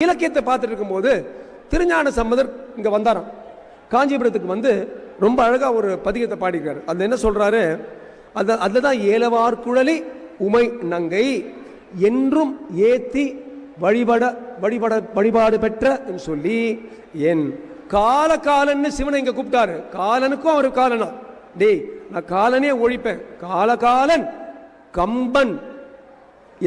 இலக்கியத்தை பார்த்துட்டு இருக்கும்போது திருஞான சம்பந்தர் இங்கே வந்தாராம். காஞ்சிபுரத்துக்கு வந்து ரொம்ப அழகாக ஒரு பதிகத்தை பாடிக்கிறார் அதில் என்ன சொல்கிறாரு அது அதில் தான் ஏலவார் குழலி உமை நங்கை என்றும் ஏத்தி வழிபட வழிபட வழிபாடு பெற்ற சொல்லி என் கால காலன்னு சிவனை இங்கே கூப்பிட்டாரு. காலனுக்கும் அவர் காலனா. டேய் நான் காலனே ஒழிப்பேன். காலகாலன் கம்பன்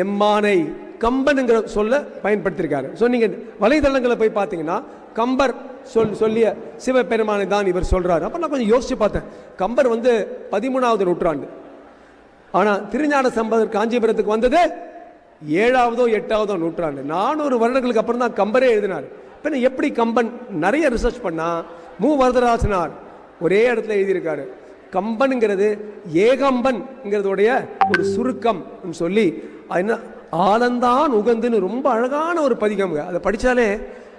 எம்மானை கம்பனுங்கிற சொல்ல பயன்படுத்தியிருக்காரு ஸோ நீங்கள் வலைதளங்களை போய் பார்த்தீங்கன்னா கம்பர் சொல் சொல்லிய சிவபெருமானை தான் இவர் சொல்கிறார் அப்போ நான் கொஞ்சம் யோசித்து பார்த்தேன். கம்பர் வந்து பதிமூணாவது நூற்றாண்டு. ஆனால் திருஞான சம்பதர் காஞ்சிபுரத்துக்கு வந்தது ஏழாவதோ எட்டாவதோ நூற்றாண்டு. நானூறு வருடங்களுக்கு அப்புறம் தான் கம்பரே எழுதினார். பின்ன எப்படி கம்பன் நிறைய ரிசர்ச் பண்ணால் மு வரதராசனார் ஒரே இடத்துல எழுதியிருக்காரு. கம்பனுங்கிறது ஏகம்பன்ங்கிறதுடைய ஒரு சுருக்கம் சொல்லி அது என்ன ஆலந்தான் உகந்துன்னு ரொம்ப அழகான ஒரு பதிகம்ங்க. அதை படிச்சாலே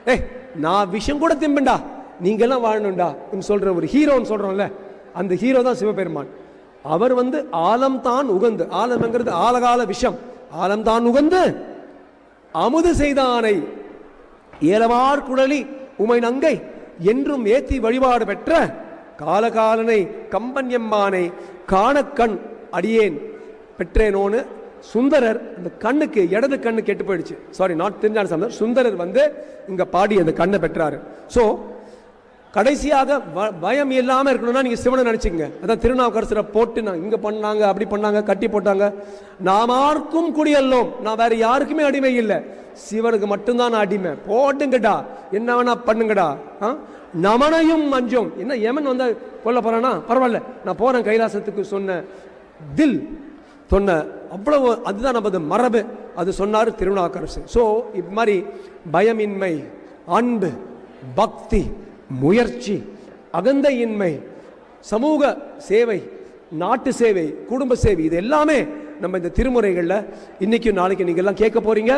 ஏய் நான் விஷம் கூட திம்பண்டா நீங்கெல்லாம் வாழணும்டா சொல்கிற ஒரு ஹீரோன்னு சொல்கிறோம்ல அந்த ஹீரோ தான் சிவபெருமான். அவர் வந்து ஆலம்தான் உகந்து ஆலம்ங்கிறது ஆலகால விஷம். ஆலம்தான் உகந்து அமுது செய்தானை ஏலவார் குழலி உமை நங்கை என்றும் ஏத்தி வழிபாடு பெற்ற காலகாலனை கம்பன் எம்மானை காணக்கண் அடியேன் பெற்றேனோன்னு சுந்தரர் அந்த கண்ணுக்கு இடது கண்ணு கெட்டு போயிடுச்சு. சாரி நாட் தெரிஞ்சான சம்பந்தர் சுந்தரர் வந்து இங்க பாடி அந்த கண்ணை பெற்றாரு. ஸோ கடைசியாக பயம் இல்லாமல் இருக்கணும்னா நீங்கள் சிவனை நினச்சிங்க அதான் திருநாவுக்கரசரை போட்டு நான் இங்கே பண்ணாங்க அப்படி பண்ணாங்க கட்டி போட்டாங்க. நாமார்க்கும் குடியல்லோம். நான் வேற யாருக்குமே அடிமை இல்லை. சிவனுக்கு மட்டும்தான் நான் அடிமை. போட்டுங்கடா. என்ன வேணா பண்ணுங்கடா. ஆ? நமனையும் மஞ்சம். என்ன யமன் வந்தால் கொல்ல போகிறேன்னா பரவாயில்ல. நான் போகிறேன் கைலாசத்துக்கு சொன்ன தில் சொன்ன அவ்வளவு அதுதான் நமது மரபு. அது சொன்னார் திருநாக்கரசு ஸோ இது மாதிரி பயமின்மை அன்பு பக்தி முயற்சி அகந்தையின்மை சமூக சேவை நாட்டு சேவை குடும்ப சேவை இது எல்லாமே நம்ம இந்த திருமுறைகளில் இன்றைக்கும் நாளைக்கு நீங்க எல்லாம் கேட்க போகிறீங்க